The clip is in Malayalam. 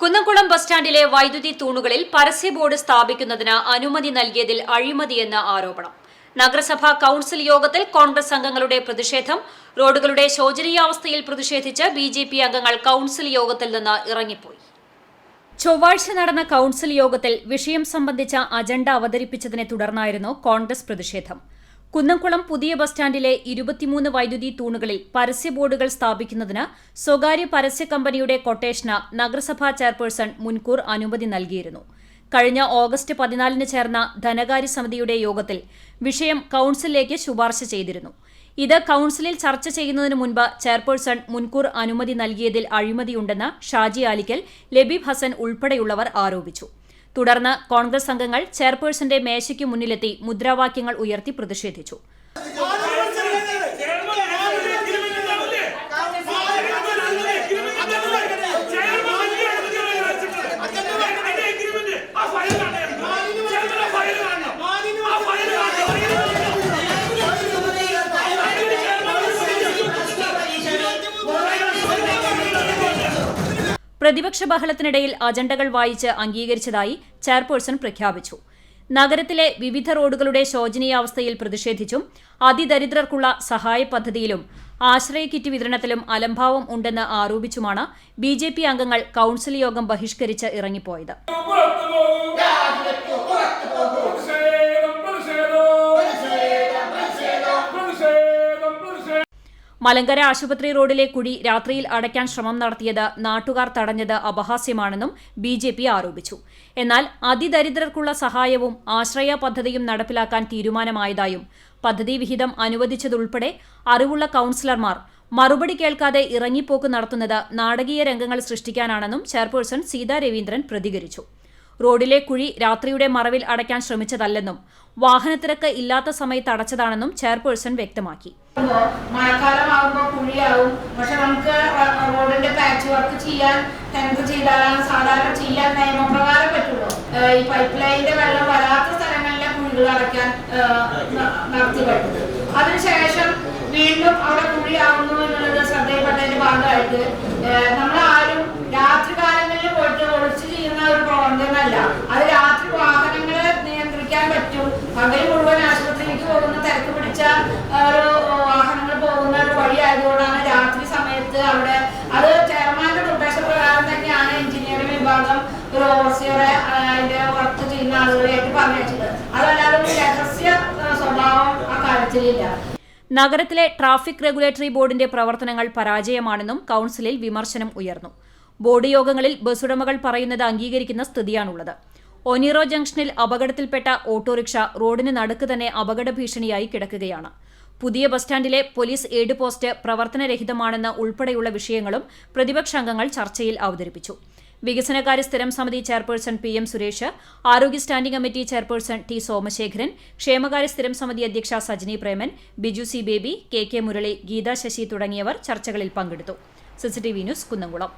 കുന്നംകുളം ബസ് സ്റ്റാൻഡിലെ വൈദ്യുതി തൂണുകളിൽ പരസ്യ ബോർഡ് സ്ഥാപിക്കുന്നതിന് അനുമതി നൽകിയതിൽ അഴിമതിയെന്ന ആരോപണം. നഗരസഭാ കൌൺസിൽ യോഗത്തിൽ കോൺഗ്രസ് അംഗങ്ങളുടെ പ്രതിഷേധം റോഡുകളുടെ ശോചനീയാവസ്ഥയിൽ പ്രതിഷേധിച്ച് ബി ജെ പി അംഗങ്ങൾ കൌൺസിൽ യോഗത്തിൽ നിന്ന് ഇറങ്ങിപ്പോയി. ചൊവ്വാഴ്ച നടന്ന കൌൺസിൽ യോഗത്തിൽ വിഷയം സംബന്ധിച്ച അജണ്ട അവതരിപ്പിച്ചതിനെ തുടർന്നായിരുന്നു കോൺഗ്രസ് പ്രതിഷേധം. കുന്നംകുളം പുതിയ ബസ് സ്റ്റാൻഡിലെ ഇരുപത്തിമൂന്ന് വൈദ്യുതി തൂണുകളിൽ പരസ്യ ബോർഡുകൾ സ്ഥാപിക്കുന്നതിന് സ്വകാര്യ പരസ്യ കമ്പനിയുടെ കൊട്ടേഷന് നഗരസഭാ ചെയർപേഴ്സൺ മുൻകൂർ അനുമതി നൽകിയിരുന്നു. കഴിഞ്ഞ ഓഗസ്റ്റ് പതിനാലിന് ചേർന്ന ധനകാര്യ സമിതിയുടെ യോഗത്തിൽ വിഷയം കൌൺസിലിലേക്ക് ശുപാർശ ചെയ്തിരുന്നു. ഇത് കൌൺസിലിൽ ചർച്ച ചെയ്യുന്നതിന് മുൻപ് ചെയർപേഴ്സൺ മുൻകൂർ അനുമതി നൽകിയതിൽ അഴിമതിയുണ്ടെന്ന് ഷാജി ആലിക്കൽ ലബീബ് ഹസൻ ഉൾപ്പെടെയുള്ളവർ ആരോപിച്ചു. തുടർന്ന് കോൺഗ്രസ് അംഗങ്ങൾ ചെയർപേഴ്സന്റെ മേശയ്ക്ക് മുന്നിലെത്തി മുദ്രാവാക്യങ്ങൾ ഉയർത്തി പ്രതിഷേധിച്ചു പ്രതിപക്ഷ ബഹളത്തിനിടയിൽ അജണ്ടകൾ വായിച്ച് അംഗീകരിച്ചതായി ചെയർപേഴ്സൺ പ്രഖ്യാപിച്ചു. നഗരത്തിലെ വിവിധ റോഡുകളുടെ ശോചനീയാവസ്ഥയിൽ പ്രതിഷേധിച്ചും അതിദരിദ്രർക്കുള്ള സഹായ പദ്ധതിയിലും ആശ്രയ കിറ്റ് വിതരണത്തിലും അലംഭാവം ഉണ്ടെന്ന് ആരോപിച്ചുമാണ് ബി ജെ പി അംഗങ്ങൾ കൌൺസിൽ യോഗം ബഹിഷ്കരിച്ച് ഇറങ്ങിപ്പോയത്. മലങ്കര ആശുപത്രി റോഡിലെ കുഴി രാത്രിയിൽ അടയ്ക്കാൻ ശ്രമം നടത്തിയത് നാട്ടുകാർ തടഞ്ഞത് അപഹാസ്യമാണെന്നും ബി ജെ പി ആരോപിച്ചു. എന്നാൽ അതിദരിദ്രർക്കുള്ള സഹായവും ആശ്രയ പദ്ധതിയും നടപ്പിലാക്കാൻ തീരുമാനമായതായും പദ്ധതി വിഹിതം അനുവദിച്ചതുൾപ്പെടെ അറിവുള്ള കൌൺസിലർമാർ മറുപടി കേൾക്കാതെ ഇറങ്ങിപ്പോക്ക് നടത്തുന്നത് നാടകീയ രംഗങ്ങൾ സൃഷ്ടിക്കാനാണെന്നും ചെയർപേഴ്സൺ സീതാ രവീന്ദ്രൻ പ്രതികരിച്ചു. റോഡിലെ കുഴി രാത്രിയുടെ മറവിൽ അടയ്ക്കാൻ ശ്രമിച്ചതല്ലെന്നും വാഹനത്തിരക്ക് ഇല്ലാത്ത സമയത്ത് അടച്ചതാണെന്നും ചെയർപേഴ്സൺ വ്യക്തമാക്കി. മഴക്കാലമാകുമ്പോൾ കുഴിയാവും. പക്ഷെ നമുക്ക് റോഡിന്റെ പാച്ച് വർക്ക് ചെയ്യാൻ ടെൻഡർ ചെയ്താലാണ് സാധാരണ ചെയ്യാൻ നിയമപ്രകാരം പറ്റുള്ളൂ. ഈ പൈപ്പ് ലൈനിന്റെ വെള്ളം വരാത്ത സ്ഥലങ്ങളിലെ കുഴികൾ അടയ്ക്കാൻ നടത്തി വരുന്നത് അതിനുശേഷം വീണ്ടും അവിടെ കുഴിയാവുന്നു എന്നുള്ളത് ശ്രദ്ധയിൽപ്പെട്ടതിന്റെ ഭാഗമായിട്ട് ഏഹ് ആ നഗരത്തിലെ ട്രാഫിക് റെഗുലേറ്ററി ബോർഡിന്റെ പ്രവർത്തനങ്ങൾ പരാജയമാണെന്നും കൌൺസിലിൽ വിമർശനം ഉയർന്നു. ബോർഡ് യോഗങ്ങളിൽ ബസ്സുടമകൾ പറയുന്നത് അംഗീകരിക്കുന്ന സ്ഥിതിയാണുള്ളത്. ഒനീറോ ജംഗ്ഷനിൽ അപകടത്തിൽപ്പെട്ട ഓട്ടോറിക്ഷ റോഡിന് നടുക്ക് തന്നെ അപകട ഭീഷണിയായി കിടക്കുകയാണ്. പുതിയ ബസ് സ്റ്റാൻഡിലെ പോലീസ് എയ്ഡ് പോസ്റ്റ് പ്രവർത്തനരഹിതമാണെന്ന് ഉൾപ്പെടെയുള്ള വിഷയങ്ങളും പ്രതിപക്ഷാംഗങ്ങൾ ചർച്ചയിൽ അവതരിപ്പിച്ചു. വികസനകാര്യ സ്ഥിരം സമിതി ചെയർപേഴ്സൺ പി എം സുരേഷ് ആരോഗ്യ standing committee chairperson T Somasekharan ക്ഷേമകാര്യ സ്ഥിരം സമിതി അധ്യക്ഷ Sajini Preman Biju C Baby K K Murali Geetha Sasi തുടങ്ങിയവർ ചർച്ചകളിൽ പങ്കെടുത്തു. CCTV news Kunnamkulam.